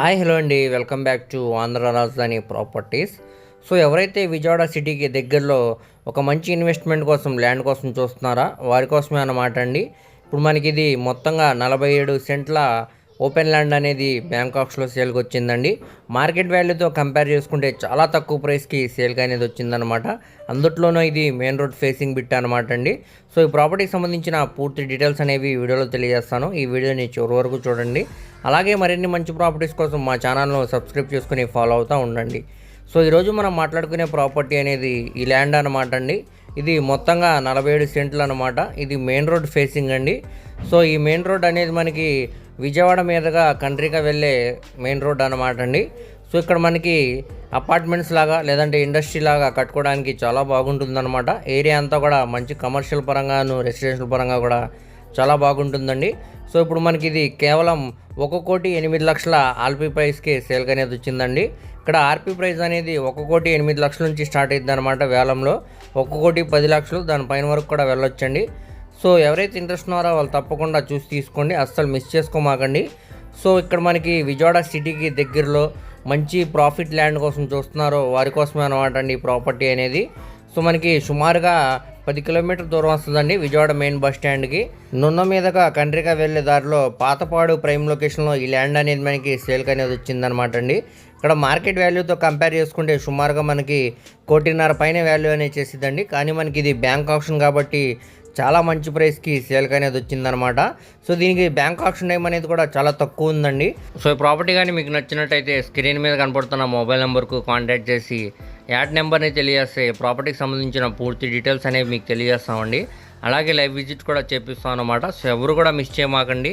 Hi hello అండి. Welcome back to Andhra Rajadhani properties. So ఎవరైతే విజయవాడ సిటీకి దగ్గరలో ఒక మంచి ఇన్వెస్ట్మెంట్ కోసం ల్యాండ్ కోసం చూస్తున్నారా వారి కోసమే అన్నమాట అండి. ఇప్పుడు మనకి ఇది మొత్తంగా నలభై ఏడు సెంట్ల ఓపెన్ ల్యాండ్ అనేది బ్యాంకాక్స్లో సేల్కి వచ్చిందండి. మార్కెట్ వాల్యూతో కంపేర్ చేసుకుంటే చాలా తక్కువ ప్రైస్కి సేల్కి అనేది వచ్చిందనమాట అందుట్లోనూ ఇది మెయిన్ రోడ్ ఫేసింగ్ బిట్ అనమాట అండి. సో ఈ ప్రాపర్టీకి సంబంధించిన పూర్తి డీటెయిల్స్ అనేవి వీడియోలో తెలియజేస్తాను. ఈ వీడియోని చివరి వరకు చూడండి. అలాగే మరిన్ని మంచి ప్రాపర్టీస్ కోసం మా ఛానల్ను సబ్స్క్రైబ్ చేసుకుని ఫాలో అవుతూ ఉండండి. సో ఈరోజు మనం మాట్లాడుకునే ప్రాపర్టీ అనేది ఈ ల్యాండ్ అనమాట అండి. ఇది మొత్తంగా నలభై ఏడు సెంట్లు అనమాట ఇది మెయిన్ రోడ్ ఫేసింగ్ అండి. సో ఈ మెయిన్ రోడ్ అనేది మనకి విజయవాడ మీదుగా కంట్రీగా వెళ్ళే మెయిన్ రోడ్ అనమాట అండి. సో ఇక్కడ మనకి అపార్ట్మెంట్స్ లాగా లేదంటే ఇండస్ట్రీ లాగా కట్టుకోవడానికి చాలా బాగుంటుందన్నమాట. ఏరియా అంతా కూడా మంచి కమర్షియల్ పరంగాను రెసిడెన్షియల్ పరంగా కూడా చాలా బాగుంటుందండి. సో ఇప్పుడు మనకి ఇది కేవలం ఒక కోటి ఎనిమిది లక్షల ఆర్పీ ప్రైస్కి సేల్కి అనేది వచ్చిందండి. ఇక్కడ ఆర్పీ ప్రైస్ అనేది ఒక కోటి ఎనిమిది లక్షల నుంచి స్టార్ట్ అయింది అనమాట వేలంలో. ఒక కోటి పది లక్షలు దానిపైన వరకు కూడా వెళ్ళొచ్చండి. సో ఎవరైతే ఇంట్రెస్ట్ ఉన్నారో వాళ్ళు తప్పకుండా చూసి తీసుకోండి. అస్సలు మిస్ చేసుకోమాకండి. సో ఇక్కడ మనకి విజయవాడ సిటీకి దగ్గరలో మంచి ప్రాఫిట్ ల్యాండ్ కోసం చూస్తున్నారో వారి కోసమే అనమాట అండి ఈ ప్రాపర్టీ అనేది. సో మనకి సుమారుగా పది కిలోమీటర్ దూరం వస్తుందండి విజయవాడ మెయిన్ బస్ స్టాండ్కి నున్న మీదగా కండ్రిగా వెళ్ళే దారిలో పాతపాడు ప్రైమ్ లొకేషన్లో ఈ ల్యాండ్ అనేది మనకి సేల్కి అనేది వచ్చిందనమాట అండి. ఇక్కడ మార్కెట్ వాల్యూతో కంపేర్ చేసుకుంటే సుమారుగా మనకి కోటిన్నర పైన వాల్యూ అనేది చేసిద్దండి. కానీ మనకి ఇది బ్యాంక్ ఆప్షన్ కాబట్టి చాలా మంచి ప్రైస్కి సేల్కి అనేది వచ్చిందనమాట సో దీనికి బ్యాంక్ ఆప్షన్ టైం అనేది కూడా చాలా తక్కువ ఉందండి. సో ఈ ప్రాపర్టీ కానీ మీకు నచ్చినట్టయితే స్క్రీన్ మీద కనపడుతున్న మొబైల్ నెంబర్కు కాంటాక్ట్ చేసి యాడ్ నెంబర్ని తెలియజేస్తే ప్రాపర్టీకి సంబంధించిన పూర్తి డీటెయిల్స్ అనేవి మీకు తెలియజేస్తామండి. అలాగే లైవ్ విజిట్ కూడా చేపిస్తాం అనమాట సో ఎవరు కూడా మిస్ చేయమాకండి.